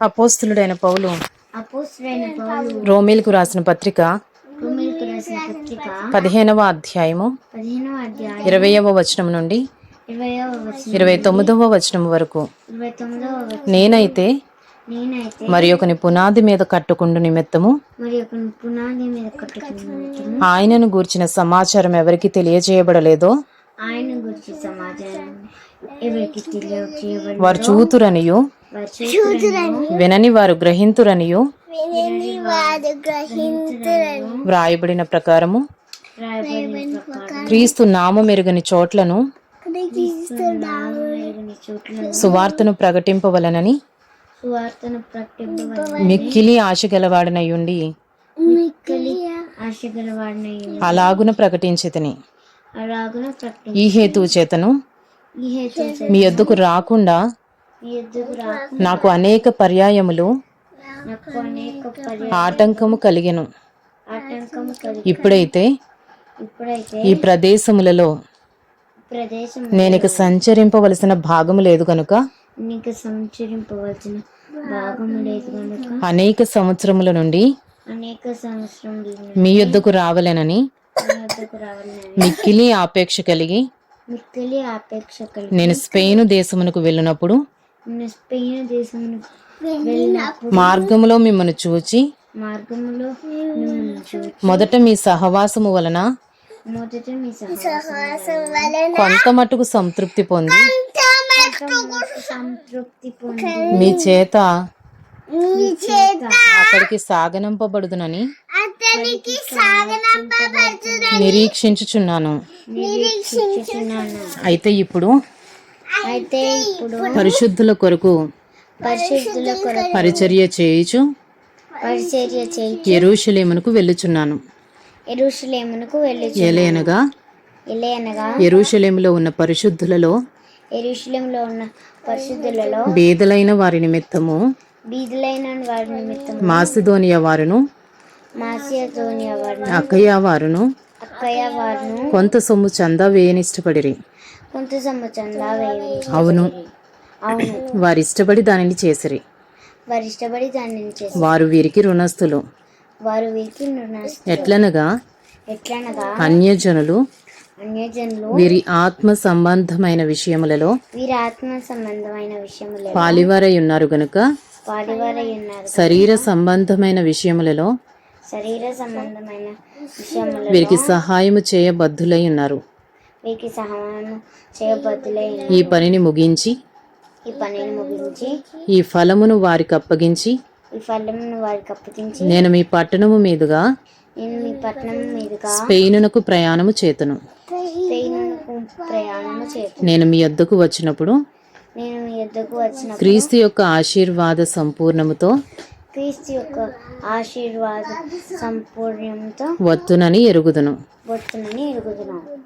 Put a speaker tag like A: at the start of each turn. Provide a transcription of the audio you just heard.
A: అపోస్తులుడైన పౌలు. రోమేలకు రాసిన పత్రిక పదిహేనవ అధ్యాయము ఇరవయవ వచనం నుండి ఇరవై తొమ్మిదవ వచనం వరకు. నేనైతే మరి ఒకని పునాది మీద కట్టుకుండు నిమిత్తము ఆయనను గూర్చిన సమాచారం ఎవరికి తెలియజేయబడలేదో వారు చూతురనియు వినని వారు గ్రహింతురనియు.
B: వారు గ్రహింతురను
A: వ్రాయబడిన ప్రకారము క్రీస్తు నామమెరుగని చోట్లను
B: నామమెరుగని చోట్ల
A: సువార్తను ప్రకటింపవలనని మిక్కిలి
B: ఆశగల వాడిన
A: అలాగున ప్రకటించితిని. ఈ హేతువు చేతను
B: ఈ హేతు
A: మీ రాకుండా
B: ఎద్దుకు రాకు
A: నాకు అనేక పర్యాయములు ఆటంకము కలిగెను. ఇప్పుడైతే ఈ ప్రదేశములలో
B: ప్రదేశం
A: నేనిక సంచరింపవలసిన భాగము లేదు కనుక
B: నీకు సంచరింపవలసిన భాగము లేదు కనుక
A: అనేక సంవత్సరముల నుండి
B: అనేక సంవత్సరముల
A: మీ యొద్దకు రావలెనని ఆపేక్ష కలిగి
B: మిక్కిలి ఆపేక్ష కలిగి
A: నేను స్పెయిన్ దేశమునకు వెళ్ళినప్పుడు మార్గములో మిమ్మల్ని చూచి
B: మార్గములో
A: మొదట మీ సహవాసము వలన
B: మొదట మీ సహవాసం
A: కొంత మటుకు సంతృప్తి పొంది
B: సంతృప్తి పొంది
A: మీ చేత అక్కడికి సాగనంపబడుదునని నిరీక్షించుచున్నాను. అయితే ఇప్పుడు
B: అయితే ఇప్పుడు
A: పరిశుద్ధుల కొరకు
B: పరిశుద్ధుల కొరకు
A: పరిచర్య చేయుచు
B: పరిచర్య చేయి
A: ఎరుషలేమునకు వెళ్ళుచున్నాను.
B: ఎరుషలేమునకు వెళ్ళుచు
A: ఎలయనగా
B: ఎలయనగా
A: ఎరుషలేములో ఉన్న పరిశుద్ధులలో
B: ఎరుషలేంలో ఉన్న పరిశుద్ధులలో
A: బేదలైన వారి నిమిత్తము
B: బీదులైన వారి నిమిత్తం
A: మాసిదోనియా వారును
B: మాసియతోని వారిని
A: అక్కయ్య వారును
B: అక్కయ్య వారును
A: కొంత సొమ్ము చందా వేయనిష్టపడిరి.
B: కొంత
A: అవును.
B: అవును.
A: వారు ఇష్టపడి దానిని చేసిరి.
B: వారు ఇష్టపడి దానిని చేసి
A: వారు వీరికి రుణస్థులు.
B: వారు వీరికి
A: ఎట్లనగా?
B: ఎట్లనగా?
A: అన్యజనులు.
B: అన్యజనులు.
A: వీరి ఆత్మ సంబంధమైన విషయములలో
B: వీరి ఆత్మ సంబంధమైన విషయములలో
A: పాలివారై ఉన్నారు గనుక
B: పాడివారై ఉన్నారు.
A: శరీర సంబంధమైన విషయములలో
B: శరీర సంబంధమైన విషయములలో
A: వీరికి సహాయము చేయబద్ధులై ఉన్నారు.
B: వీరికి సహాయం చేయబద్దులై.
A: ఈ పనిని ముగించి
B: ఈ పనిని ముగించి
A: ఈ ఫలమును వారికి అప్పగించి
B: ఈ ఫలమును వారికి అప్పగించి
A: నేను మీ పట్టణము మీదుగా
B: నేను మీ పట్టణం మీదుగా
A: స్పెయినునకు ప్రయాణము చేతును.
B: స్పెయిన్కు ప్రయాణము చేస్తాను
A: నేను మీ యొద్దకు వచ్చినప్పుడు
B: నేను మీ వచ్చిన
A: క్రీస్తు యొక్క ఆశీర్వాద సంపూర్ణముతో
B: క్రీస్తు యొక్క ఆశీర్వాద సంపూర్ణంతో
A: వత్తునని ఎరుగుదును.
B: వస్తుందని ఎరుగుతున్నాను